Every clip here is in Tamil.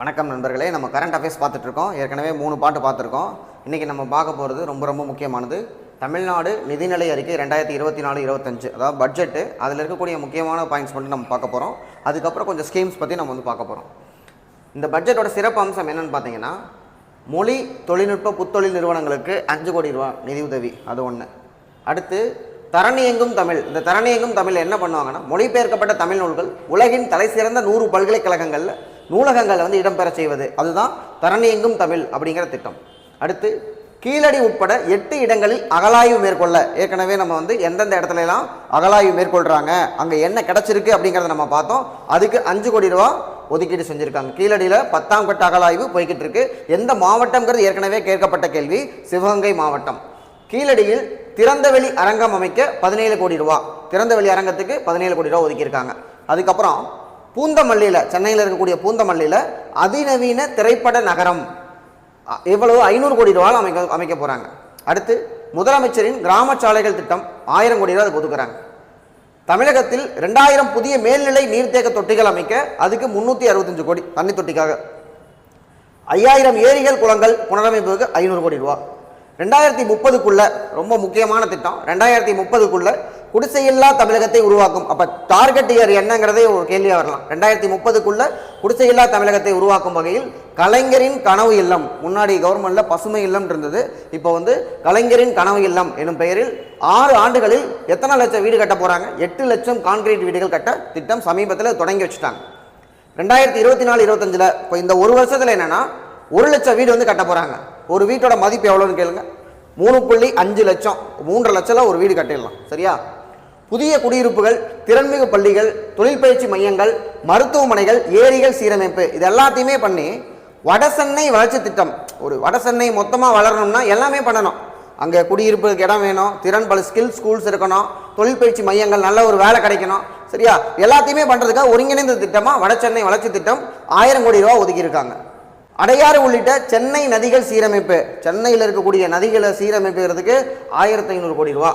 வணக்கம் நண்பர்களே நம்ம கரண்ட் அஃபேர்ஸ் பார்த்துட்ருக்கோம் ஏற்கனவே மூணு பாட்டு பார்த்துருக்கோம். இன்றைக்கி நம்ம பார்க்க போகிறது ரொம்ப ரொம்ப முக்கியமானது. தமிழ்நாடு நிதிநிலை அறிக்கை ரெண்டாயிரத்தி இருபத்தி நாலு இருபத்தஞ்சு அதாவது பட்ஜெட்டு அதில் இருக்கக்கூடிய முக்கியமான பாயிண்ட்ஸ் மட்டும் நம்ம பார்க்க போகிறோம் அதுக்கப்புறம் கொஞ்சம் ஸ்கீம்ஸ் பற்றி நம்ம வந்து பார்க்க போகிறோம் இந்த பட்ஜெட்டோட சிறப்பு அம்சம் என்னென்னு பார்த்தீங்கன்னா மொழி தொழில்நுட்ப புத்தொழில் நிறுவனங்களுக்கு அஞ்சு கோடி ரூபா நிதியுதவி அது ஒன்று அடுத்து தரணியங்கும் தமிழ். இந்த தரணியங்கும் தமிழ் என்ன பண்ணுவாங்கன்னா மொழிபெயர்க்கப்பட்ட தமிழ் நூல்கள் உலகின் தலைசிறந்த நூறு பல்கலைக்கழகங்களில் நூலகங்களை வந்து இடம்பெற செய்வது. அதுதான் தரணியெங்கும் தமிழ் அப்படிங்கிற திட்டம். அடுத்து கீழடி உட்பட எட்டு இடங்களில் அகலாய்வு மேற்கொள்ள. ஏற்கனவே நம்ம வந்து எந்தெந்த இடத்துலலாம் அகலாய்வு மேற்கொள்கிறாங்க அங்கே என்ன கிடச்சிருக்கு அப்படிங்கிறத நம்ம பார்த்தோம். அதுக்கு அஞ்சு கோடி ரூபா ஒதுக்கீடு செஞ்சுருக்காங்க. கீழடியில் பத்தாம் கட்ட அகலாய்வு போய்கிட்டு இருக்கு எந்த மாவட்டம்ங்கிறது ஏற்கனவே கேட்கப்பட்ட கேள்வி. சிவகங்கை மாவட்டம். கீழடியில் திறந்தவெளி அரங்கம் அமைக்க பதினேழு கோடி ரூபா. திறந்தவெளி அரங்கத்துக்கு பதினேழு கோடி ரூபா ஒதுக்கியிருக்காங்க. அதுக்கப்புறம் பூந்தமல்லியில் சென்னையில் இருக்கக்கூடிய பூந்தமல்லியில் அதிநவீன திரைப்பட நகரம். எவ்வளவு? ஐநூறு கோடி ரூபாய் அமைக்க அமைக்க போகிறாங்க அடுத்து முதலமைச்சரின் கிராம சாலைகள் திட்டம் ஆயிரம் கோடி ரூபாய் அதுக்கு ஒதுக்குறாங்க. தமிழகத்தில் ரெண்டாயிரம் புதிய மேல்நிலை நீர்த்தேக்க தொட்டிகள் அமைக்க அதுக்கு முந்நூற்றி அறுபத்தஞ்சு கோடி தண்ணி தொட்டிக்காக. ஐயாயிரம் ஏரிகள் குளங்கள் புனரமைப்புக்கு ஐநூறு கோடி ரூபா. ரெண்டாயிரத்தி முப்பதுக்குள்ள ரொம்ப முக்கியமான திட்டம். ரெண்டாயிரத்தி முப்பதுக்குள்ள குடிசையில்லா தமிழகத்தை உருவாக்கும். அப்ப டார்கெட் இயர் என்னங்கிறதே ஒரு கேள்வியா வரலாம். ரெண்டாயிரத்தி முப்பதுக்குள்ள குடிசையில்லா தமிழகத்தை உருவாக்கும் வகையில் கலைஞரின் கனவு இல்லம். முன்னாடி கவர்மெண்ட்ல பசுமை இல்லம் இருந்தது. இப்போ வந்து கலைஞரின் கனவு இல்லம் எனும் பெயரில் ஆறு ஆண்டுகளில் எத்தனை லட்சம் வீடு கட்ட போறாங்க? எட்டு லட்சம் கான்கிரீட் வீடுகள் கட்ட திட்டம் சமீபத்தில் தொடங்கி வச்சுட்டாங்க. ரெண்டாயிரத்தி இருபத்தி நாலு இருபத்தஞ்சில் இப்போ இந்த ஒரு வருஷத்தில் என்னன்னா ஒரு லட்சம் வீடு வந்து கட்ட போகிறாங்க ஒரு வீட்டோட மதிப்பு எவ்வளோன்னு கேளுங்க. மூணு புள்ளி அஞ்சு லட்சம். மூன்றரை லட்சம்லாம் ஒரு வீடு கட்டிடலாம். சரியா? புதிய குடியிருப்புகள் திறன்மிகு பள்ளிகள் தொழில் பயிற்சி மையங்கள் மருத்துவமனைகள் ஏரிகள் சீரமைப்பு இது எல்லாத்தையுமே பண்ணி வடசென்னை வளர்ச்சி திட்டம். ஒரு வடசென்னை மொத்தமாக வளரணும்னா எல்லாமே பண்ணணும். அங்கே குடியிருப்புக்கு இடம் வேணும் திறன் பல ஸ்கில் ஸ்கூல்ஸ் இருக்கணும் தொழில் பயிற்சி மையங்கள் நல்ல ஒரு வேலை கிடைக்கணும். சரியா? எல்லாத்தையுமே பண்ணுறதுக்காக ஒருங்கிணைந்த திட்டமாக வடசென்னை வளர்ச்சி திட்டம் ஆயிரம் கோடி ரூபா ஒதுக்கியிருக்காங்க. அடையாறு உள்ளிட்ட சென்னை நதிகள் சீரமைப்பு. சென்னையில் இருக்கக்கூடிய நதிகளை சீரமைப்புகிறதுக்கு ஆயிரத்தி ஐநூறு கோடி ரூபா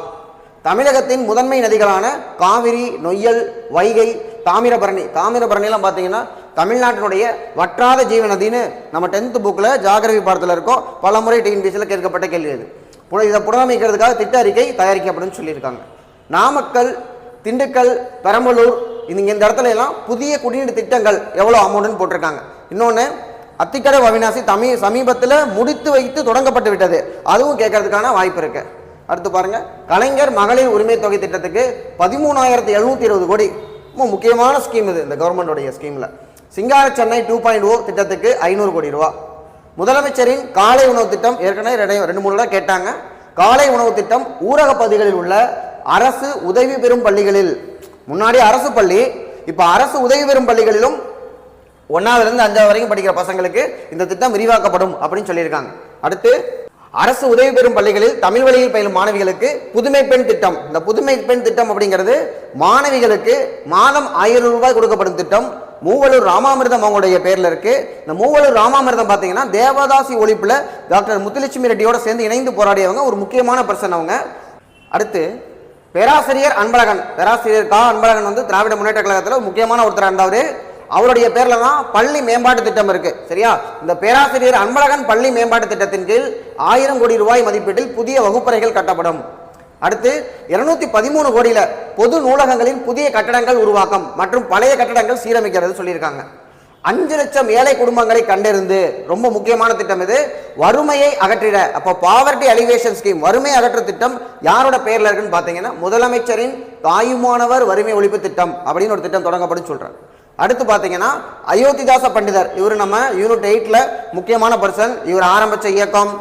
தமிழகத்தின் முதன்மை நதிகளான காவிரி நொய்யல் வைகை தாமிரபரணி. தாமிரபரணிலாம் பார்த்தீங்கன்னா தமிழ்நாட்டினுடைய வற்றாத ஜீவநதின்னு நம்ம டென்த்து புக்கில் ஜாகிரபி பாடத்தில் இருக்கோம். பல முறை டிஎன்பிசியில் கேட்கப்பட்ட கேள்வி அது புன- இதை புனரமைக்கிறதுக்காக திட்ட அறிக்கை தயாரிக்கப்படும் சொல்லியிருக்காங்க. நாமக்கல் திண்டுக்கல் பெரம்பலூர் இந்த இந்த இடத்துல எல்லாம் புதிய குடிநீர் திட்டங்கள் எவ்வளோ அமௌண்ட்னு போட்டிருக்காங்க. இன்னொன்று அத்திக்கடை அவினாசி தமி சமீபத்தில் முடித்து வைத்து தொடங்கப்பட்டு விட்டது. அதுவும் கேட்கறதுக்கான வாய்ப்பு இருக்குது அடுத்து பாருங்க. கலைஞர் மகளிர் உரிமை தொகை திட்டத்துக்கு பதிமூணாயிரத்தி எழுநூத்தி இருபது கோடி. ரொம்ப முக்கியமான ஸ்கீம் இது இந்த கவர்மெண்டோடைய ஸ்கீமில் சிங்கார சென்னை டூ பாயிண்ட் ஓ திட்டத்துக்கு ஐநூறு கோடி ரூபா. முதலமைச்சரின் காலை உணவு திட்டம் ஏற்கனவே ரெண்டு- ரெண்டு மூணு தடவை கேட்டாங்க. காலை உணவு திட்டம் ஊரக பகுதிகளில் உள்ள அரசு உதவி பெறும் பள்ளிகளில். முன்னாடி அரசு பள்ளி இப்போ அரசு உதவி பெறும் பள்ளிகளிலும் ஒன்றாவதுலேருந்து அஞ்சாவது வரைக்கும் படிக்கிற பசங்களுக்கு இந்த திட்டம் விரிவாக்கப்படும் அப்படின்னு சொல்லியிருக்காங்க. அடுத்து அரசு உதவி பெறும் பள்ளிகளில் தமிழ் வழியில் பயிலும் மாணவிகளுக்கு புதுமை பெண் திட்டம். இந்த புதுமை பெண் திட்டம் அப்படிங்கிறது மாணவிகளுக்கு மாதம் ஆயிரம் ரூபாய் கொடுக்கப்படும் திட்டம். மூவலூர் ராமாமிர்தம் அவங்களுடைய பேரில் இருக்கு. இந்த மூவலூர் ராமாமிர்தம் பார்த்தீங்கன்னா தேவதாசி ஒழிப்பில் டாக்டர் முத்துலட்சுமி ரெட்டியோட சேர்ந்து இணைந்து போராடியவங்க. ஒரு முக்கியமான பர்சன் அவங்க. அடுத்து பேராசிரியர் அன்பழகன். பேராசிரியர் கா. அன்பழகன் வந்து திராவிட முன்னேற்ற கழகத்தில் முக்கியமான ஒருத்தர் இருந்தாரு. அவருடைய பேர்ல தான் பள்ளி மேம்பாட்டு திட்டம் இருக்கு. சரியா? இந்த பேராசிரியர் அன்பழகன் பள்ளி மேம்பாட்டு திட்டத்தின் கீழ் ஆயிரம் கோடி ரூபாய் மதிப்பீட்டில் புதிய வகுப்பறைகள் கட்டப்படும். அடுத்து இருநூத்தி பதிமூணு கோடியில பொது நூலகங்களின் புதிய கட்டடங்கள் உருவாக்கம் மற்றும் பழைய கட்டடங்கள் சீரமைக்கிறது சொல்லியிருக்காங்க. அஞ்சு லட்சம் ஏழை குடும்பங்களை கண்டறிந்து ரொம்ப முக்கியமான திட்டம் இது வறுமையை அகற்றிட. அப்போ பாவர்ட்டி அலிவேஷன் ஸ்கீம் வறுமை அகற்று திட்டம் யாரோட பேரில் இருக்குன்னு பார்த்தீங்கன்னா முதலமைச்சரின் தாயுமானவர் வறுமை ஒழிப்பு திட்டம் அப்படின்னு ஒரு திட்டம் தொடங்கப்படும் சொல்கிறேன் அடுத்து பார்த்தீங்கன்னா அயோத்திதாச பண்டிதர். இவர் நம்ம யூனிட் எயிட்டில் முக்கியமான பர்சன் இவர் ஆரம்பிச்ச இயக்கம்.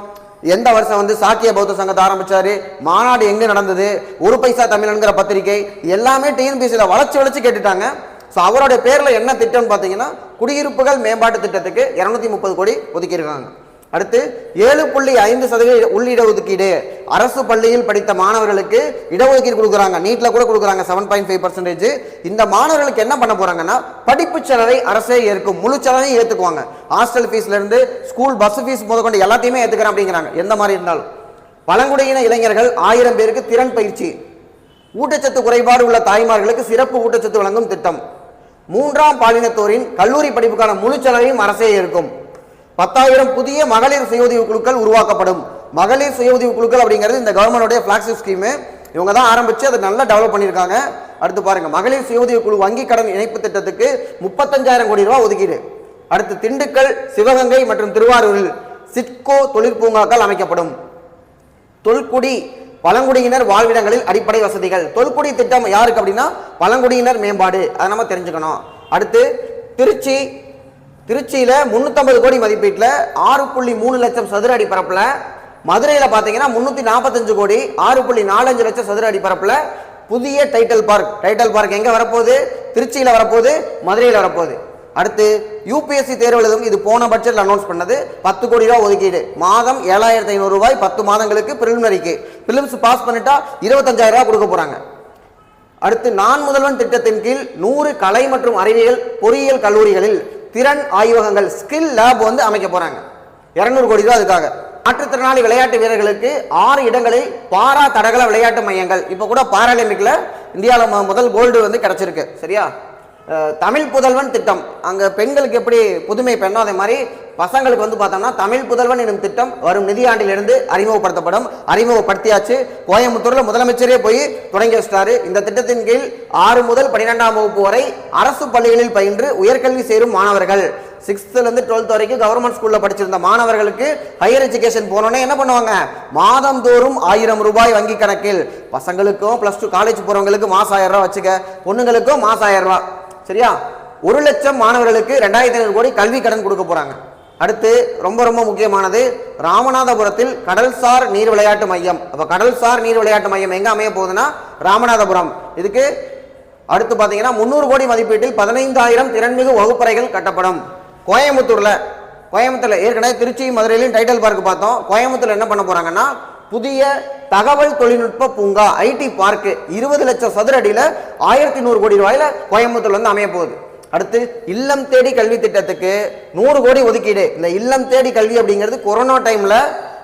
எந்த வருஷம் வந்து சாக்கிய பௌத்த சங்கத்தை ஆரம்பிச்சாரு? மாநாடு எங்கே நடந்தது? ஒரு பைசா தமிழன்கிற பத்திரிகை எல்லாமே டிஎன்பிசியில் வளர்ச்சி வளர்ச்சி கேட்டுட்டாங்க. ஸோ அவருடைய பேரில் என்ன திட்டம்னு பார்த்தீங்கன்னா குடியிருப்புகள் மேம்பாட்டு திட்டத்துக்கு இரநூத்தி முப்பது கோடி ஒதுக்கியிருக்காங்க. அடுத்து ஏழு புள்ளி ஐந்து சதவீத உள்ளிட ஒதுக்கீடு அரசு பள்ளியில் படித்த மாணவர்களுக்கு இடஒதுக்கீடு கொடுக்குறாங்க. நீட்டில் கூட கொடுக்குறாங்க. செவன் பாயிண்ட் ஃபைவ் பர்சன்டேஜ் இந்த மாணவர்களுக்கு என்ன பண்ண போகிறாங்கன்னா படிப்பு செலவை அரசே ஏற்கும். முழு செலவையும் ஏற்றுக்குவாங்க ஹாஸ்டல் ஃபீஸ்லேருந்து ஸ்கூல் பஸ் ஃபீஸ் முதற்கொண்டு எல்லாத்தையுமே ஏற்றுக்கிறேன் அப்படிங்கிறாங்க. எந்த மாதிரி இருந்தாலும். பழங்குடியின இளைஞர்கள் ஆயிரம் பேருக்கு திறன் பயிற்சி. ஊட்டச்சத்து குறைபாடு உள்ள தாய்மார்களுக்கு சிறப்பு ஊட்டச்சத்து வழங்கும் திட்டம். மூன்றாம் பாலினத்தோரின் கல்லூரி படிப்புக்கான முழு செலவையும் அரசே இருக்கும் பத்தாயிரம் புதிய மகளிர் சுய உதவி குழுக்கள் உருவாக்கப்படும். மகளிர் சுய உதவி குழுக்கள் அப்படிங்கிறது இந்த கவர்மெண்டோடைய ஃபிளாக்ஷிப் ஸ்கீமு இவங்க தான் ஆரம்பித்து அதை நல்லா டெவலப் பண்ணியிருக்காங்க. அடுத்து பாருங்கள் மகளிர் சுய உதவி குழு வங்கி கடன் இணைப்பு திட்டத்துக்கு முப்பத்தஞ்சாயிரம் கோடி ரூபா ஒதுக்கீடு. அடுத்து திண்டுக்கல் சிவகங்கை மற்றும் திருவாரூரில் சிட்கோ தொழிற்பூங்காக்கள் அமைக்கப்படும். தொல்குடி பழங்குடியினர் வாழ்விடங்களில் அடிப்படை வசதிகள். தொல்குடி திட்டம் யாருக்கு அப்படின்னா பழங்குடியினர் மேம்பாடு. அதை நம்ம தெரிஞ்சுக்கணும். அடுத்து திருச்சி திருச்சியில் முந்நூற்றம்பது கோடி மதிப்பீட்டில் ஆறு புள்ளி மூணு லட்சம் சதுர அடி பரப்பில். மதுரையில் பார்த்தீங்கன்னா முந்நூற்றி நாற்பத்தஞ்சு கோடி ஆறு புள்ளி நாலஞ்சு லட்சம் சதுர அடி பரப்பில். புதிய டைட்டில் பார்க். டைட்டில் பார்க் எங்கே வரப்போகுது? திருச்சியில் வரப்போகுது மதுரையில் வரப்போகுது. அடுத்து யூபிஎஸ்சி தேர்வு எழுதும் இது போன பட்ஜெட்டில் அனௌன்ஸ் பண்ணது. பத்து கோடி ரூபா ஒதுக்கீடு. மாதம் ஏழாயிரத்தி ஐநூறு ரூபாய் பத்து மாதங்களுக்கு பிரிலிமினரிக்கு பிலிம்ஸ் பாஸ் பண்ணிட்டா இருபத்தஞ்சாயிரம் ரூபா கொடுக்க போகிறாங்க அடுத்து நான் முதல்வன் திட்டத்தின் கீழ் நூறு கலை மற்றும் அறிவியல் பொறியியல் கல்லூரிகளில் திறன் ஆய்வகங்கள் ஸ்கில் லேப் வந்து அமைக்க போகிறாங்க இரநூறு கோடி ரூபா அதுக்காக. மாற்றுத்திறனாளி விளையாட்டு வீரர்களுக்கு ஆறு இடங்களில் பாரா தடகள விளையாட்டு மையங்கள். இப்போ கூட பாராலிம்பிக்கில் இந்தியாவில் முதல் கோல்டு வந்து கிடச்சிருக்கு. சரியா? தமிழ் புதல்வன் திட்டம். அங்கே பெண்களுக்கு எப்படி புதுமை பெண்ணோ அதே மாதிரி பசங்களுக்கு வந்து பார்த்தோம்னா தமிழ் புதல்வன் எனும் திட்டம் வரும் நிதியாண்டிலிருந்து அறிமுகப்படுத்தப்படும். அறிமுகப்படுத்தியாச்சு. கோயம்புத்தூரில் முதலமைச்சரே போய் தொடங்கி வச்சிட்டாரு. இந்த திட்டத்தின் கீழ் ஆறு முதல் பன்னிரெண்டாம் வகுப்பு வரை அரசு பள்ளிகளில் பயின்று உயர்கல்வி சேரும் மாணவர்கள். சிக்ஸ்த்துலேருந்து டுவெல்த் வரைக்கும் கவர்மெண்ட் ஸ்கூலில் படிச்சிருந்த மாணவர்களுக்கு ஹையர் எஜுகேஷன் போனோன்னே என்ன பண்ணுவாங்க? மாதந்தோறும் ஆயிரம் ரூபாய் வங்கி கணக்கில். பசங்களுக்கும் ப்ளஸ் டூ காலேஜ் போகிறவங்களுக்கு மாதம் ஆயிரம் ரூபா வச்சுக்க. பொண்ணுங்களுக்கும் மாதம் ஆயிரம் ரூபா சரியா? ஒரு லட்சம் மாணவர்களுக்கு ரெண்டாயிரத்தி ஐநூறு கோடி கல்வி கடன் கொடுக்க போறாங்க. அடுத்து ரொம்ப ரொம்ப முக்கியமானது ராமநாதபுரத்தில் கடல்சார் நீர் விளையாட்டு மையம். அப்போ கடல்சார் நீர் விளையாட்டு மையம் எங்கே அமைய போகுதுன்னா ராமநாதபுரம். இதுக்கு அடுத்து பார்த்தீங்கன்னா முந்நூறு கோடி மதிப்பீட்டில் பதினைந்தாயிரம் திறன்மிகு வகுப்பறைகள் கட்டப்படும். கோயம்புத்தூரில் கோயம்புத்தூரில் ஏற்கனவே திருச்சி மதுரையிலையும் டைட்டில் பார்க் பார்த்தோம். கோயம்புத்தூரில் என்ன பண்ண போகிறாங்கன்னா புதிய தகவல் தொழில்நுட்ப பூங்கா ஐடி பார்க்கு இருபது லட்சம் சதுர அடியில் ஆயிரத்தி நூறு கோடி ரூபாயில் கோயம்புத்தூர்ல வந்து அமைய போகுது. அடுத்து இல்லம் தேடி கல்வி திட்டத்துக்கு நூறு கோடி ஒதுக்கீடு. இந்த இல்லம் தேடி கல்வி அப்படிங்கிறது கொரோனா டைம்ல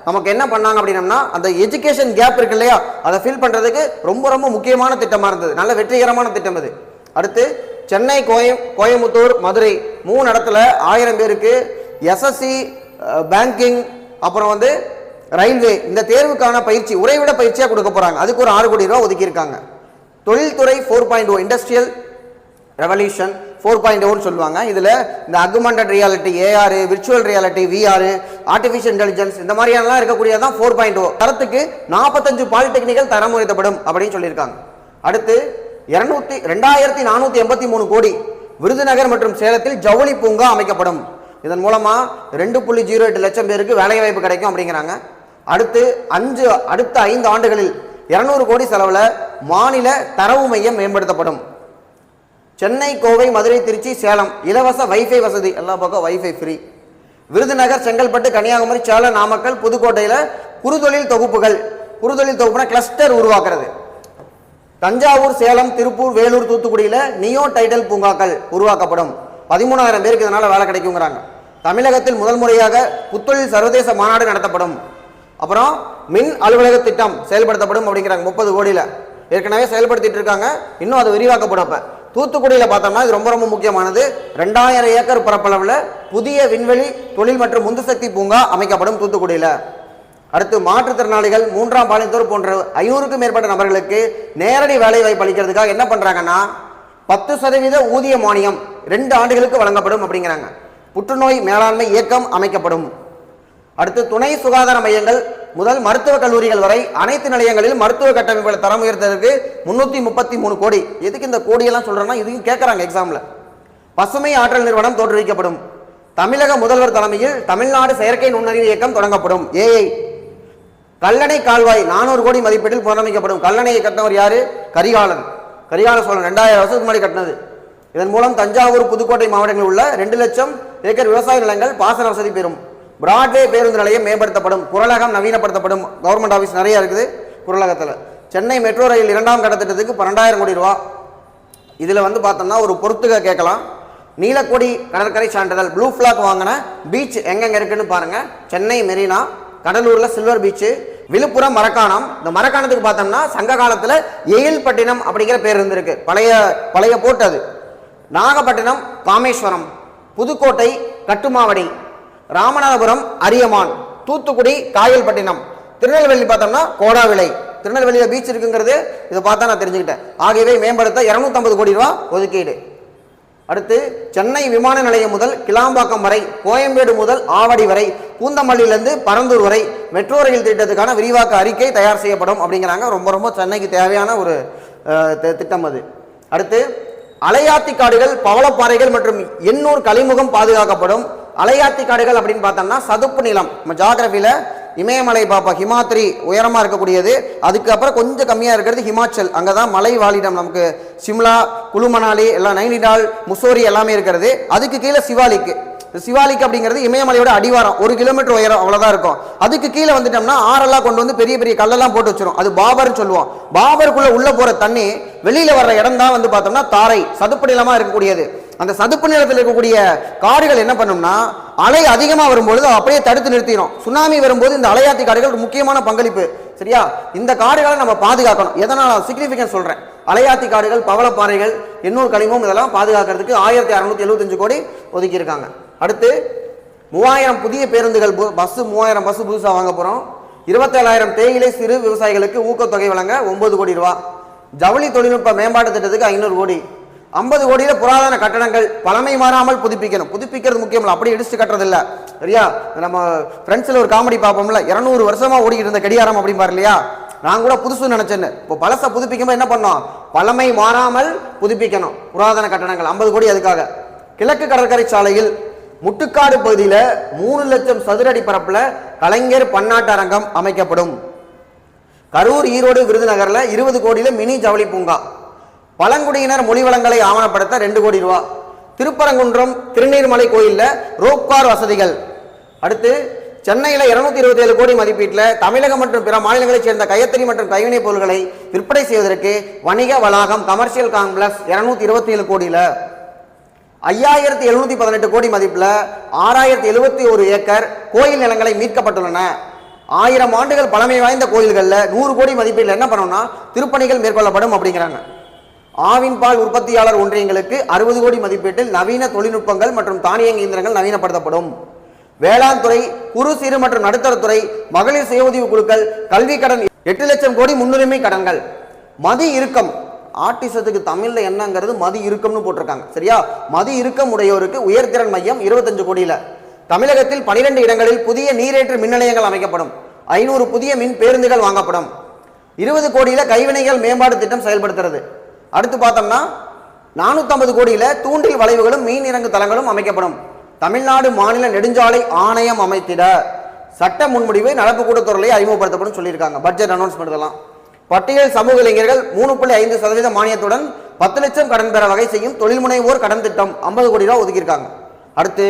நமக்கு என்ன பண்ணாங்க அப்படின்னம்னா அந்த எஜுகேஷன் கேப் இருக்கு இல்லையா? அதை ஃபில் பண்ணுறதுக்கு ரொம்ப ரொம்ப முக்கியமான திட்டமாக இருந்தது. நல்ல வெற்றிகரமான திட்டம் அது. அடுத்து சென்னை கோயம் கோயம்புத்தூர் மதுரை மூணு இடத்துல ஆயிரம் பேருக்கு எஸ்எஸ்சி பேங்கிங் அப்புறம் வந்து ரயில்வே இந்த தேர்வுக்கான பயிற்சி உறைவிட பயிற்சியாக கொடுக்க போகிறாங்க அதுக்கு ஒரு ஆறு கோடி ரூபா ஒதுக்கியிருக்காங்க. தொழில்துறை four point O industrial revolution four point ஓன்னு சொல்லுவாங்க. இதில் இந்த augmented reality AR virtual reality VR artificial intelligence இந்த மாதிரியானலாம் இருக்கக்கூடியதான் ஃபோர் பாயிண்ட் ஓ oh. தரத்துக்கு நாற்பத்தஞ்சு பாலிடெக்னிக்கல் தரம் உயர்த்தப்படும் அப்படின்னு சொல்லியிருக்காங்க. அடுத்து இரநூத்தி ரெண்டாயிரத்தி நானூற்றி எண்பத்தி மூணு கோடி விருதுநகர் மற்றும் சேலத்தில் ஜவுளி பூங்கா அமைக்கப்படும். இதன் மூலமாக ரெண்டு புள்ளி ஜீரோ எட்டு லட்சம் பேருக்கு வேலைவாய்ப்பு கிடைக்கும் அப்படிங்கிறாங்க. அடுத்து அஞ்சு அடுத்த ஐந்து ஆண்டுகளில் இருநூறு கோடி செலவில் மாநில தரவு மையம் மேம்படுத்தப்படும். சென்னை கோவை மதுரை திருச்சி சேலம் இலவச வைஃபை வசதி. எல்லா பக்கம் வைஃபை ஃப்ரீ விருதுநகர் செங்கல்பட்டு கன்னியாகுமரி சேலம் நாமக்கல் புதுக்கோட்டையில் குறுதொழில் தொகுப்புகள். குறுதொழில் தொகுப்புனா கிளஸ்டர் உருவாக்குறது. தஞ்சாவூர் சேலம் திருப்பூர் வேலூர் தூத்துக்குடியில் நியோ டைட்டல் பூங்காக்கள் உருவாக்கப்படும். பதிமூணாயிரம் பேருக்கு இதனால் வேலை கிடைக்குங்கிறாங்க. தமிழகத்தில் முதல் முறையாக புத்தொழில் சர்வதேச மாநாடு நடத்தப்படும். அப்புறம் மின் அலுவலக திட்டம் செயல்படுத்தப்படும் அப்படிங்கிறாங்க. முப்பது கோடியில். ஏற்கனவே செயல்படுத்திட்டு இருக்காங்க. இன்னும் அது விரிவாக்கப்படும் அப்போ தூத்துக்குடியில் பார்த்தோம்னா இது ரொம்ப ரொம்ப முக்கியமானது. ரெண்டாயிரம் ஏக்கர் பரப்பளவில் புதிய விண்வெளி தொழில் மற்றும் உந்துசக்தி பூங்கா அமைக்கப்படும் தூத்துக்குடியில். அடுத்து மாற்றுத்திறனாளிகள் மூன்றாம் பாலினத்தோர் போன்ற ஐநூறுக்கும் மேற்பட்ட நபர்களுக்கு நேரடி வேலை வாய்ப்பு அளிக்கிறதுக்காக என்ன பண்ணுறாங்கன்னா பத்து சதவீத ஊதிய மானியம் ரெண்டு ஆண்டுகளுக்கு வழங்கப்படும் அப்படிங்கிறாங்க. புற்றுநோய் மேலாண்மை இயக்கம் அமைக்கப்படும். அடுத்து துணை சுகாதார மையங்கள் முதல் மருத்துவக் கல்லூரிகள் வரை அனைத்து நிலையங்களில் மருத்துவ கட்டமைப்புகளை தரம் உயர்த்ததற்கு முன்னூற்றி முப்பத்தி மூணு கோடி. எதுக்கு இந்த கோடியெல்லாம் சொல்கிறேன்னா இதையும் கேட்குறாங்க எக்ஸாமில் பசுமை ஆற்றல் நிறுவனம் தோற்றுவிக்கப்படும். தமிழக முதல்வர் தலைமையில் தமிழ்நாடு செயற்கை நுண்ணறிவு இயக்கம் தொடங்கப்படும். ஏஐ கல்லணை கால்வாய் நானூறு கோடி மதிப்பீட்டில் புனரமைக்கப்படும். கல்லணையை கட்டினவர் யாரு? கரிகாலன். கரிகால சோழன் ரெண்டாயிரம் வருஷத்துக்கு முன்னாடி கட்டினது. இதன் மூலம் தஞ்சாவூர் புதுக்கோட்டை மாவட்டங்களில் உள்ள ரெண்டு லட்சம் ஏக்கர் விவசாய நிலங்கள் பாசன வசதி பெறும். பிராட்வே பேருந்து நிலையம் மேம்படுத்தப்படும் குரலகம் நவீனப்படுத்தப்படும். கவர்மெண்ட் ஆஃபீஸ் நிறைய இருக்குது குரலகத்தில் சென்னை மெட்ரோ ரயில் இரண்டாம் கட்ட திட்டத்துக்கு பன்னெண்டாயிரம் கோடி ரூபா. இதில் வந்து பார்த்தோம்னா ஒரு பொறுத்துக கேட்கலாம். நீலக்கொடி கடற்கரை சான்றிதழ் ப்ளூ ஃப்ளாக் வாங்கின பீச் எங்கெங்கே இருக்குன்னு பாருங்கள் சென்னை மெரினா கடலூரில் சில்வர் பீச்சு விழுப்புரம் மரக்காணம். இந்த மரக்காணத்துக்கு பார்த்தோம்னா சங்க காலத்தில் எயில்பட்டினம் அப்படிங்கிற பேர் இருந்திருக்கு. பழைய பழைய போட்டு அது. நாகப்பட்டினம் காமேஸ்வரம் புதுக்கோட்டை கட்டுமாவடி. ராமநாதபுரம் அரியமான் தூத்துக்குடி காயல்பட்டினம். திருநெல்வேலி பார்த்தோம்னா கோடாவிளை. திருநெல்வேலியில் பீச் இருக்குங்கிறது இதை பார்த்தா நான் தெரிஞ்சுக்கிட்டேன். ஆகியவை மேம்படுத்த 250 கோடி ரூபா ஒதுக்கீடு. அடுத்து சென்னை விமான நிலையம் முதல் கிளாம்பாக்கம் வரை கோயம்பேடு முதல் ஆவடி வரை பூந்தமல்லியிலிருந்து பரந்தூர் வரை மெட்ரோ ரயில் திட்டத்துக்கான விரிவாக்க அறிக்கை தயார் செய்யப்படும் அப்படிங்கிறாங்க. ரொம்ப ரொம்ப சென்னைக்கு தேவையான ஒரு திட்டம் அது. அடுத்து அலையாத்தி காடுகள் பவளப்பாறைகள் மற்றும் எண்ணூர் கலிமுகம் பாதுகாக்கப்படும். அலையாத்தி காடுகள் அப்படின்னு பார்த்தோம்னா சதுப்பு நிலம். நம்ம ஜாகிரபியில் இமயமலை பார்ப்போம் ஹிமாத்ரி உயரமாக இருக்கக்கூடியது. அதுக்கப்புறம் கொஞ்சம் கம்மியாக இருக்கிறது ஹிமாச்சல். அங்கே தான் மலை வாழிடம் நமக்கு சிம்லா குழு மணாலி எல்லாம் நைனிடால் முசோரி எல்லாமே இருக்கிறது. அதுக்கு கீழே சிவாலிக்கு. சிவாலிக் அப்படிங்கிறது இமயமலையோட அடிவாரம். ஒரு கிலோமீட்டர் உயரம் அவ்வளோதான் இருக்கும். அதுக்கு கீழே வந்துட்டோம்னா ஆறெல்லாம் கொண்டு வந்து பெரிய பெரிய கல்லெல்லாம் போட்டு வச்சிரும். அது பாபர்னு சொல்லுவோம். பாபருக்குள்ளே உள்ளே போகிற தண்ணி வெளியில் வர்ற இடம் தான் வந்து பார்த்தோம்னா தாரை சதுப்பு நிலமாக இருக்கக்கூடியது. அந்த சதுப்பு நிலத்தில் இருக்கக்கூடிய காடுகள் என்ன பண்ணும்னா அலை அதிகமாக வரும்பொழுது அப்படியே தடுத்து நிறுத்திடும் சுனாமி வரும்போது இந்த அலையாத்தி காடுகள் ஒரு முக்கியமான பங்களிப்பு. சரியா? இந்த காடுகளை நம்ம பாதுகாக்கணும். எதனால்? சிக்னிஃபிகன்ஸ் சொல்கிறேன் அலையாத்தி காடுகள் பவளப்பாறைகள் எண்ணூர் கனிமம் இதெல்லாம் பாதுகாக்கிறதுக்கு ஆயிரத்தி அறநூத்தி எழுபத்தஞ்சு கோடி ஒதுக்கியிருக்காங்க. அடுத்து மூவாயிரம் புதிய பேருந்துகள் பஸ் மூவாயிரம் பஸ் புதுசாக வாங்க போகிறோம் இருபத்தேழாயிரம் தேயிலை சிறு விவசாயிகளுக்கு ஊக்கத்தொகை வழங்க ஒன்பது கோடி ரூபா. ஜவுளி தொழில்நுட்ப மேம்பாட்டு திட்டத்துக்கு ஐநூறு கோடி. ஐம்பது கோடியில் புராதன கட்டடங்கள் பழமை மாறாமல் புதுப்பிக்கணும். புதுப்பிக்கிறது முக்கியம் இல்லை அப்படியே இடிச்சு கட்டுறதில்ல. சரியா? நம்ம ஃப்ரெண்ட்ஸில் ஒரு காமெடி பார்ப்போம்ல. இரநூறு வருஷமா ஓடிக்கிட்டு இருந்த கடிகாரம் அப்படிம்பார் இல்லையா நான் கூட புதுசு நினச்சேன்னு. இப்போ பழசை புதுப்பிக்கும்போது என்ன பண்ணோம்? பழமை மாறாமல் புதுப்பிக்கணும். புராதன கட்டடங்கள் ஐம்பது கோடி அதுக்காக. கிழக்கு கடற்கரை சாலையில் முட்டுக்காடு பகுதியில் மூணு லட்சம் சதுரடி பரப்பில் கலைஞர் பன்னாட்டு அரங்கம் அமைக்கப்படும். கரூர் ஈரோடு விருதுநகரில் இருபது கோடியில் மினி ஜவுளி பூங்கா. பழங்குடியினர் மொழி வளங்களை ஆவணப்படுத்த ரெண்டு கோடி ரூபா. திருப்பரங்குன்றம் திருநீர்மலை கோயிலில் ரோப்கார் வசதிகள். அடுத்து சென்னையில் இருநூத்தி இருபத்தி ஏழு கோடி மதிப்பீட்டில் தமிழகம் மற்றும் பிற மாநிலங்களைச் சேர்ந்த கையத்தறி மற்றும் கைவினைப் பொருட்களை விற்பனை செய்வதற்கு வணிக வளாகம் கமர்ஷியல் காம்ப்ளெக்ஸ் இருநூத்தி இருபத்தி ஏழு கோடியில். ஐயாயிரத்தி எழுநூத்தி பதினெட்டு கோடி மதிப்பில் ஆறாயிரத்தி எழுபத்தி ஒரு ஏக்கர் கோயில் நிலங்களை மீட்கப்பட்டுள்ளன. ஆயிரம் ஆண்டுகள் பழமை வாய்ந்த கோயில்களில் நூறு கோடி மதிப்பீட்டில் என்ன பண்ணோம்னா திருப்பணிகள் மேற்கொள்ளப்படும் அப்படிங்கிறாங்க. ஆவின் பால் உற்பத்தியாளர் ஒன்றியங்களுக்கு அறுபது கோடி மதிப்பீட்டில் நவீன தொழில்நுட்பங்கள் மற்றும் தானியங்கி இயந்திரங்கள் நவீனப்படுத்தப்படும். வேளாண் துறை குறு சிறு மற்றும் நடுத்தரத்துறை மகளிர் சுய உதவி குழுக்கள் கல்வி கடன் எட்டு லட்சம் கோடி முன்னுரிமை கடன்கள். மதி இறுக்கம். ஆர்டிசத்துக்கு தமிழ்ல என்னங்கிறது மதி இறுக்கம்னு போட்டிருக்காங்க. சரியா? மதி இறுக்கம் உடையோருக்கு உயர்திறன் மையம் இருபத்தஞ்சு கோடியில. தமிழகத்தில் பனிரெண்டு இடங்களில் புதிய நீரேற்று மின் நிலையங்கள் அமைக்கப்படும். ஐநூறு புதிய மின் பேருந்துகள் வாங்கப்படும். இருபது கோடியில கைவினைகள் மேம்பாடு திட்டம் செயல்படுத்துறது. அடுத்து பார்த்தோம்னா நானூற்றம்பது கோடியில் தூண்டில் வளைவுகளும் மீன் இறங்கு தளங்களும் அமைக்கப்படும். தமிழ்நாடு மாநில நெடுஞ்சாலை ஆணையம் அமைத்திட சட்ட முன்முடிவை நடப்பு கூட்டத்துறையை அறிமுகப்படுத்தப்படும் சொல்லியிருக்காங்க. பட்ஜெட் அனௌன்ஸ்மெண்ட் இதெல்லாம். பட்டியல் சமூக இளைஞர்கள் மூணு புள்ளி ஐந்து சதவீத மானியத்துடன் பத்து லட்சம் கடன் பெற வகை செய்யும் தொழில் முனைவோர் கடன் திட்டம் ஐம்பது கோடி ரூபா ஒதுக்கியிருக்காங்க. அடுத்து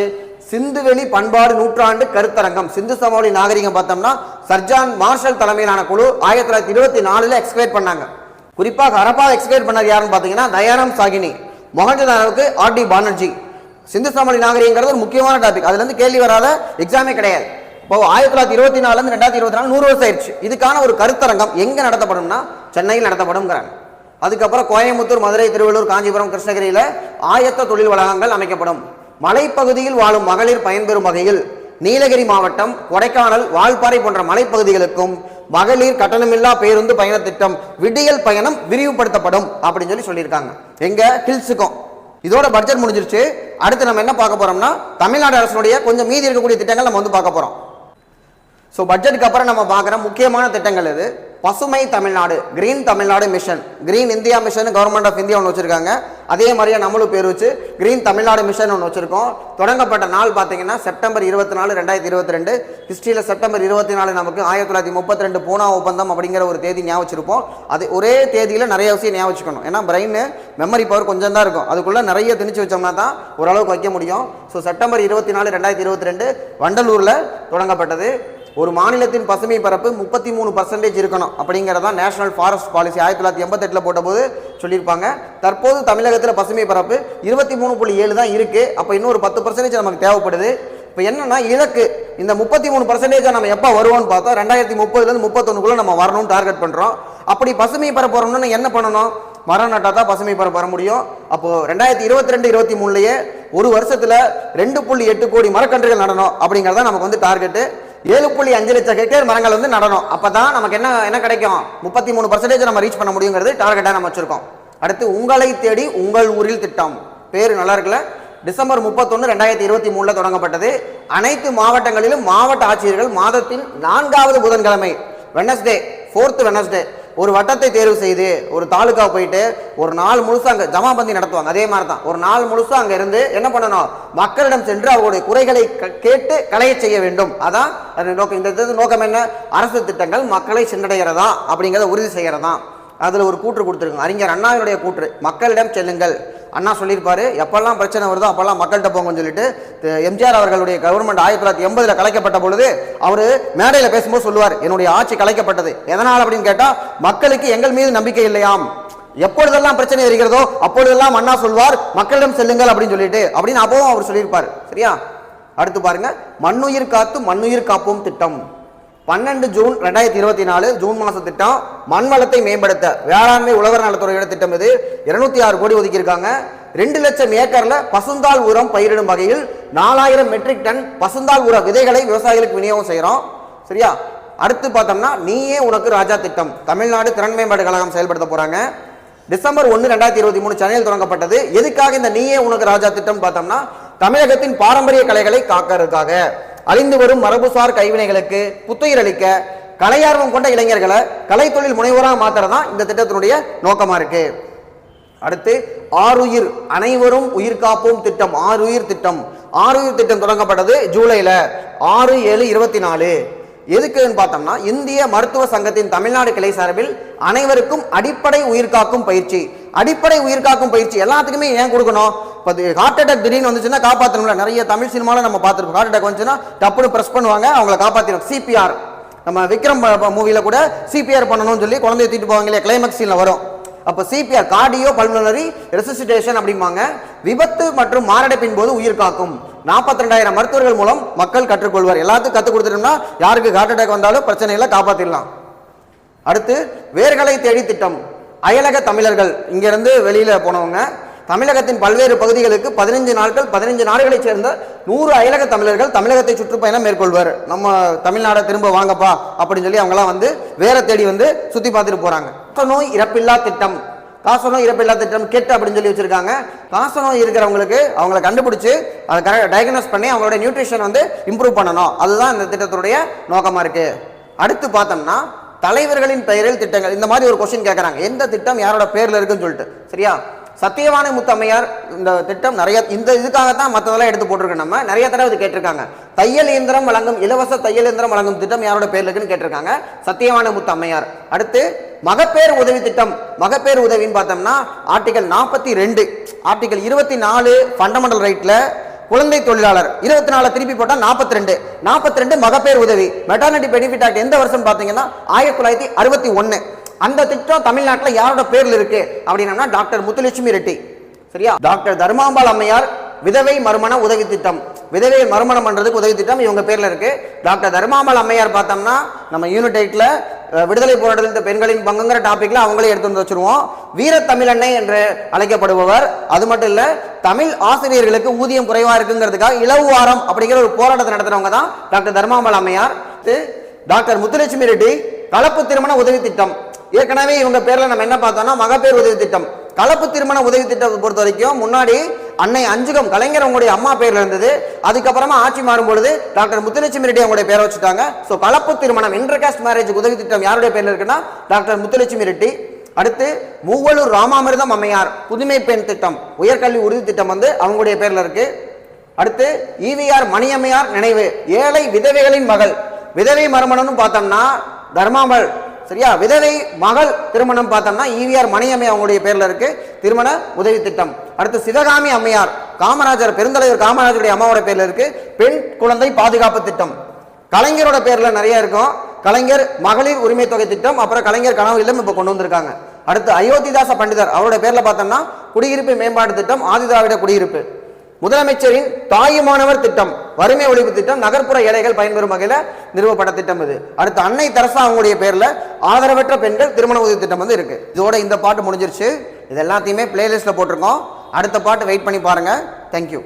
சிந்துவெளி பண்பாடு நூற்றாண்டு கருத்தரங்கம். சிந்து சமவெளி நாகரிகம் பார்த்தோம்னா சர்ஜான் மார்ஷல் தலைமையிலான குழு ஆயிரத்தி தொள்ளாயிரத்தி இருபத்தி நாலுல எக்ஸ்பயர் பண்ணாங்க. குறிப்பாக ஹரப்பா எக்ஸ்கவேட் பண்ணது யாருன்னு பார்த்தீங்கன்னா தயாராம் சாகினி. மொஹஞ்சதாரோவுக்கு ஆர் டி பானர்ஜி. சிந்து சாமணி நாகரிகங்கிறது ஒரு முக்கியமான டாபிக் அதுலேருந்து கேள்வி வராத எக்ஸாமே கிடையாது. இப்போ ஆயிரத்தி தொள்ளாயிரத்தி இருபத்தி நாலுலேருந்து ரெண்டாயிரத்தி இருபத்தி நாலு நூறு வருஷம் ஆயிடுச்சு. இதுக்கான ஒரு கருத்தரங்கம் எங்கே நடத்தப்படும்னா சென்னையில் நடத்தப்படும்ங்கிறாங்க. அதுக்கப்புறம் கோயம்புத்தூர் மதுரை திருவள்ளூர் காஞ்சிபுரம் கிருஷ்ணகிரியில் ஆயத்த தொழில் வளாகங்கள் அமைக்கப்படும். மலைப்பகுதியில் வாழும் மகளிர் பயன்பெறும் வகையில் நீலகிரி மாவட்டம் கொடைக்கானல் வால்பாறை போன்ற மலைப்பகுதிகளுக்கும் மகளிர் கட்டணமில்லா பேருந்து பயண திட்டம் விடியல் பயணம் விரிவுபடுத்தப்படும் அப்படின்னு சொல்லி சொல்லியிருக்காங்க. எங்க? ஹில்ஸுக்கும். இதோட பட்ஜெட் முடிஞ்சிருச்சு. அடுத்து நம்ம என்ன பார்க்க போறோம்னா தமிழ்நாடு அரசுடைய கொஞ்சம் மீதி இருக்கக்கூடிய திட்டங்கள் நம்ம வந்து பார்க்க போறோம். ஸோ பட்ஜெட்டுக்கு அப்புறம் நம்ம பார்க்குற முக்கியமான திட்டங்கள் இது பசுமை Tamil Nadu green Tamil Nadu mission green India mission government of India ஒன்று வச்சிருக்காங்க. அதே மாதிரியே நம்மளும் பேர் வச்சு கிரீன் தமிழ்நாடு மிஷன் ஒன்று வச்சுருக்கோம். தொடங்கப்பட்ட நாள் பார்த்தீங்கன்னா செப்டம்பர் இருபத்தி நாலு ரெண்டாயிரத்தி இருபத்தி ரெண்டு ஹிஸ்ட்ரியில் செப்டம்பர் இருபத்தி நாலு நமக்கு ஆயிரத்தி தொள்ளாயிரத்தி முப்பத்தி ரெண்டு பூனா ஒப்பந்தம் அப்படிங்கிற ஒரு தேதி ஞாபகம் வச்சுருப்போம். அது ஒரே தேதியில் நிறைய விஷயம் ஞாபகம் வச்சுக்கணும். ஏன்னா பிரெயின் மெமரி பவர் கொஞ்சம் தான் இருக்கும். அதுக்குள்ளே நிறைய திணிச்சு வச்சோம்னா தான் ஓரளவுக்கு வைக்க முடியும். ஸோ செப்டம்பர் இருபத்தி நாலு ரெண்டாயிரத்தி இருபத்தி ரெண்டு வண்டலூரில் தொடங்கப்பட்டது. ஒரு மாநிலத்தின் பசுமை பரப்பு முப்பத்தி மூணு பர்சன்டேஜ் இருக்கணும் அப்படிங்கிறதான் நேஷனல் ஃபாரஸ்ட் பாலிசி ஆயிரத்தி தொள்ளாயிரத்தி எண்பத்தெட்டில் போட்டபோது சொல்லியிருப்பாங்க. தற்போது தமிழகத்தில் பசுமை பரப்பு இருபத்தி மூணு புள்ளி ஏழு தான் இருக்கு. அப்போ இன்னும் ஒரு பத்து பர்சன்டேஜ் நமக்கு தேவைப்படுது. இப்போ என்னன்னா இலக்கு. இந்த முப்பத்தி மூணு பர்சன்டேஜாக நம்ம எப்போ வருவோம்னு பார்த்தா ரெண்டாயிரத்தி முப்பதுலேருந்து முப்பத்தொன்னுக்குள்ள நம்ம வரணும்னு டார்கெட் பண்ணுறோம் அப்படி பசுமை பரப்பு வரணும்னு என்ன பண்ணணும்? மரம் நட்டா தான் பசுமை பரப்பு வர முடியும். அப்போ ரெண்டாயிரத்தி இருபத்தி ரெண்டு இருபத்தி மூணுலயே ஒரு வருஷத்துல ரெண்டு புள்ளி எட்டு கோடி மரக்கன்றுகள் நடணும் அப்படிங்கறத நமக்கு வந்து டார்கெட்டு ஏழு புள்ளி அஞ்சு லட்சம் ஹெக்டேர் மரங்கள் வந்து நடணும். அப்போ தான் நமக்கு என்ன என்ன கிடைக்கும்? முப்பத்தி மூணு பர்சன்டேஜ் நம்ம ரீச் பண்ண முடியுங்கிறது டார்கெட்டாக நம்ம வச்சுருக்கோம். அடுத்து உங்களை தேடி உங்கள் ஊரில் திட்டம். பேர் நல்லா இருக்குல்ல? டிசம்பர் முப்பத்தொன்று ரெண்டாயிரத்தி இருபத்தி மூணில் தொடங்கப்பட்டது. அனைத்து மாவட்டங்களிலும் மாவட்ட ஆட்சியர்கள் மாதத்தின் நான்காவது புதன்கிழமை வெனஸ்டே ஃபோர்த்து வெனஸ்டே ஒரு வட்டத்தை தேர்வு செய்து ஒரு தாலுக்கா போயிட்டு ஒரு நாள் முழுசாக அங்கே ஜமாபந்தி நடத்துவாங்க. அதே மாதிரி தான் ஒரு நாள் முழுசாக அங்கே இருந்து என்ன பண்ணணும்? மக்களிடம் சென்று அவர்களுடைய குறைகளை க- கேட்டு களைய செய்ய வேண்டும். அதான் நோக்கம். இந்த இது நோக்கம் என்ன? அரசு திட்டங்கள் மக்களை சென்றடைகிறதா அப்படிங்கிறத உறுதி செய்கிறதா. அதில் ஒரு கூற்று கொடுத்துருங்க அறிஞர் அண்ணாவினுடைய கூற்று. மக்களிடம் செல்லுங்கள். அண்ணா சொல்லியிருப்பாரு எப்பெல்லாம் பிரச்சனை வருதோ அப்பெல்லாம் மக்கள்கிட்ட போங்கன்னு சொல்லிட்டு எம்ஜிஆர் அவர்களுடைய கவர்மெண்ட் ஆயிரத்தி தொள்ளாயிரத்தி எண்பதுல கலைக்கப்பட்ட பொழுது அவர் மேடையில் பேசும்போது சொல்லுவார் என்னுடைய ஆட்சி கலைக்கப்பட்டது. எதனால் அப்படின்னு கேட்டால் மக்களுக்கு எங்கள் மீது நம்பிக்கை இல்லையாம். எப்பொழுதெல்லாம் பிரச்சனை இருக்கிறதோ அப்பொழுதெல்லாம் அண்ணா சொல்வார் மக்களிடம் செல்லுங்கள் அப்படின்னு சொல்லிட்டு அப்படின்னு அப்பவும் அவர் சொல்லியிருப்பார். சரியா? அடுத்து பாருங்க மண்ணுயிர் காத்து மண்ணுயிர் காப்போம் திட்டம். பன்னெண்டு ஜூன் ரெண்டாயிரத்தி இருபத்தி நாலு ஜூன் மாச திட்டம் மண் வளத்தை மேம்படுத்த வேளாண்மை உழவர் நலத்துறையோட திட்டம் இது. இருநூத்தி ஆறு கோடி ஒதுக்கியிருக்காங்க. ரெண்டு லட்சம் ஏக்கர்ல பசுந்தாள் உரம் பயிரிடும் வகையில் நாலாயிரம் மெட்ரிக் டன் பசுந்தாள் உர விதைகளை விவசாயிகளுக்கு விநியோகம் செய்கிறோம் சரியா? அடுத்து பார்த்தோம்னா நீயே உனக்கு ராஜா திட்டம். தமிழ்நாடு திறன் மேம்பாடு கழகம் செயல்படுத்த போறாங்க. டிசம்பர் ஒன்று ரெண்டாயிரத்தி இருபத்தி மூணு சென்னையில் தொடங்கப்பட்டது. எதுக்காக இந்த நீயே உனக்கு ராஜா திட்டம் பார்த்தோம்னா தமிழகத்தின் பாரம்பரிய கலைகளை காக்கிறதுக்காக. அழிந்து வரும் மரபுசார் கைவினைகளுக்கு புத்துயிர் அளிக்க கலையார்வம் கொண்ட இளைஞர்களை கலைத்தொழில் முனைவோராக மாத்துறதான் இந்த திட்டத்தினுடைய நோக்கமாக இருக்கு. அடுத்து ஆறுயிர் அனைவரும் உயிர் காப்போம் திட்டம் ஆறுயிர் திட்டம். ஆறுயிர் திட்டம் தொடங்கப்பட்டது ஜூலையில் ஆறு ஏழு இருபத்தி நாலு எதுக்குன்னு பார்த்தோம்னா இந்திய மருத்துவ சங்கத்தின் தமிழ்நாடு கிளை சார்பில் அனைவருக்கும் அடிப்படை உயிர்காக்கும் பயிற்சி. அடிப்படை உயிர்காக்கும் பயிற்சி எல்லாத்துக்குமே ஏன் கொடுக்கணும்? இப்போ ஹார்ட் அட்டாக் திடீர்னு வந்துச்சுன்னா காப்பாற்றணும்ல நிறைய தமிழ் சினிமாவில் நம்ம பார்த்துருக்கோம் ஹார்ட் அட்டாக் வந்துச்சுன்னா டப்புன்னு ப்ரெஸ் பண்ணுவாங்க. அவங்கள காப்பாற்றிடும் சிபிஆர் நம்ம விக்ரம் மூவியில் கூட சிபிஆர் பண்ணணும்னு சொல்லி குழந்தைய தூக்கிட்டு போவாங்க இல்லையா? வரும். அப்போ சிபிஆர் கார்டியோ பல்மனரி ரெசிசிட்டேஷன் அப்படிம்பாங்க. விபத்து மற்றும் மாரடைப்பின் போது உயிர் காக்கும். நாற்பத்தி ரெண்டாயிரம் மருத்துவர்கள் மூலம் மக்கள் கற்றுக்கொள்வார். எல்லாத்துக்கும் கற்றுக் கொடுத்துட்டோம்னா யாருக்கு ஹார்ட் அட்டாக் வந்தாலும் பிரச்சனை இல்லை காப்பாற்றிடலாம் அடுத்து வேர்களை தேடி திட்டம் அயலக தமிழர்கள். இங்கேருந்து வெளியில் போனவங்க. தமிழகத்தின் பல்வேறு பகுதிகளுக்கு பதினைஞ்சு நாட்கள் பதினைஞ்சு நாடுகளைச் சேர்ந்த நூறு அயலக தமிழர்கள் தமிழகத்தை சுற்றுப்பயணம் மேற்கொள்வார். நம்ம தமிழ்நாடை திரும்ப வாங்கப்பா அப்படின்னு சொல்லி அவங்களாம் வந்து வேற தேடி வந்து சுற்றி பார்த்துட்டு போகிறாங்க காசநோய் இறப்பில்லா திட்டம். காசநோய் இறப்பில்லா திட்டம் கெட் அப்படின்னு சொல்லி வச்சிருக்காங்க. காசநோய் இருக்கிறவங்களுக்கு அவங்கள கண்டுபிடிச்சு அதை கரெக்ட் டயக்னோஸ் பண்ணி அவங்களோட நியூட்ரிஷன் வந்து இம்ப்ரூவ் பண்ணணும். அதுதான் இந்த திட்டத்துடைய நோக்கமாக இருக்கு. அடுத்து பார்த்தோம்னா தலைவர்களின் பெயரில் திட்டங்கள். இந்த மாதிரி ஒரு கொஸ்டின் கேட்குறாங்க எந்த திட்டம் யாரோட பேரில் இருக்குன்னு சொல்லிட்டு. சரியா? சத்தியவான முத்தம்மையார் இந்த திட்டம் நிறைய இந்த இதுக்காக தான் மற்றதெல்லாம் எடுத்து போட்டிருக்கோம் நம்ம. நிறைய தடவை இது கேட்டிருக்காங்க. தையல் இயந்திரம் வழங்கும் இலவச தையல் இயந்திரம் வழங்கும் திட்டம் யாரோட பேர் இருக்குன்னு கேட்டிருக்காங்க. சத்தியவான முத்தம்மையார். அடுத்து மகப்பேறு உதவி திட்டம். மகப்பேறு உதவின்னு பார்த்தோம்னா ஆர்டிகல் நாற்பத்தி ரெண்டு ஆர்டிகல் இருபத்தி நாலு ஃபண்டமெண்டல் ரைட்டில் குழந்தை தொழிலாளர். இருபத்தி நாலு திருப்பி போட்டால் நாற்பத்தி ரெண்டு. நாற்பத்தி ரெண்டு மகப்பேர் உதவி. மெட்டர்னிட்டி பெனிஃபிட் ஆக்ட் எந்த வருஷம் பார்த்தீங்கன்னா ஆயிரத்தி தொள்ளாயிரத்தி அறுபத்தி ஒன்று அந்த திட்டம் தமிழ்நாட்டில் யாரோட பேரில் இருக்கு? அப்படின்னா டாக்டர் முத்துலட்சுமி ரெட்டி. சரியா? டாக்டர் தர்மாம்பாள் அம்மையார் விதவை மறுமண உதவி திட்டம். விதவை மறுமணம் பண்றதுக்கு உதவி திட்டம் இவங்க பேர்ல இருக்கு. டாக்டர் தர்மாம்பாள் அம்மையார் பார்த்தோம்னா நம்ம யூனிட் விடுதலை போராட்டத்தில் பெண்களின் பங்குங்கிற டாபிக்ல அவங்களே எடுத்து வந்து வச்சிருவோம். வீர தமிழன்னை என்று அழைக்கப்படுபவர். அது மட்டும் இல்ல தமிழ் ஆசிரியர்களுக்கு ஊதியம் குறைவா இருக்குங்கிறதுக்காக இலவு வாரம் அப்படிங்கிற ஒரு போராட்டத்தை நடத்துறவங்க தான் டாக்டர் தர்மாம்பாள் அம்மையார். டாக்டர் முத்துலட்சுமி ரெட்டி கலப்பு திருமண உதவி திட்டம். ஏற்கனவே இவங்க பேரில் நம்ம என்ன பார்த்தோம்னா மகப்பேர் உதவி திட்டம். கலப்பு திருமண உதவி திட்டத்தை பொறுத்த வரைக்கும் முன்னாடி அன்னை அஞ்சுகம் கலைஞர் அவங்களுடைய அம்மா பேர்ல இருந்தது. அதுக்கப்புறமா ஆட்சி மாறும் பொழுது டாக்டர் முத்துலட்சுமி ரெட்டி அவங்களுடைய பேரை வச்சுட்டாங்க. ஸோ கலப்பு திருமணம் இன்டர்காஸ்ட் மேரேஜ் உதவி திட்டம் யாருடைய பேர்ல இருக்குன்னா டாக்டர் முத்துலட்சுமி ரெட்டி. அடுத்து மூவலூர் ராமாமிர்தம் அம்மையார் புதுமை பெண் திட்டம் உயர்கல்வி உறுதி திட்டம் வந்து அவங்களுடைய பேர்ல இருக்கு. அடுத்து ஈவிஆர் மணியம்மையார் நினைவு ஏழை விதவைகளின் மகள். விதவை மரமணம்னு பார்த்தோம்னா தர்மாமல் சரியா? விதவை மகள் திருமணம் பார்த்தோம்னா ஈவிஆர் மணியம்மை அவங்களுடைய பேரில் இருக்கு. திருமண உதவி திட்டம். அடுத்து சிவகாமி அம்மையார் காமராஜர் பெருந்தலைவர் காமராஜருடைய அம்மாவோட பேரில் இருக்கு. பெண் குழந்தை பாதுகாப்பு திட்டம். கலைஞரோட பேரில் நிறைய இருக்கும். கலைஞர் மகளிர் உரிமை தொகை திட்டம் அப்புறம் கலைஞர் கனவு இல்லம் இப்போ கொண்டு வந்திருக்காங்க. அடுத்து அயோத்திதாச பண்டிதர் அவருடைய பேரில் பார்த்தோம்னா குடியிருப்பு மேம்பாட்டு திட்டம் ஆதிதிராவிட குடியிருப்பு. முதலமைச்சரின் தாயுமானவர் திட்டம் வறுமை ஒழிப்பு திட்டம் நகர்ப்புற ஏழைகள் பயன்பெறும் வகையில் நிறுவப்பட்ட திட்டம் இது. அடுத்து அன்னை தரசா அவங்களுடைய பேரில் ஆதரவற்ற பெண்கள் திருமண உதவி திட்டம் வந்து இருக்கு. இதோட இந்த பாட்டு முடிஞ்சிருச்சு. இது எல்லாத்தையுமே பிளேலிஸ்ட்ல போட்டிருக்கோம். அடுத்த பாட்டு வெயிட் பண்ணி பாருங்க. தேங்க்யூ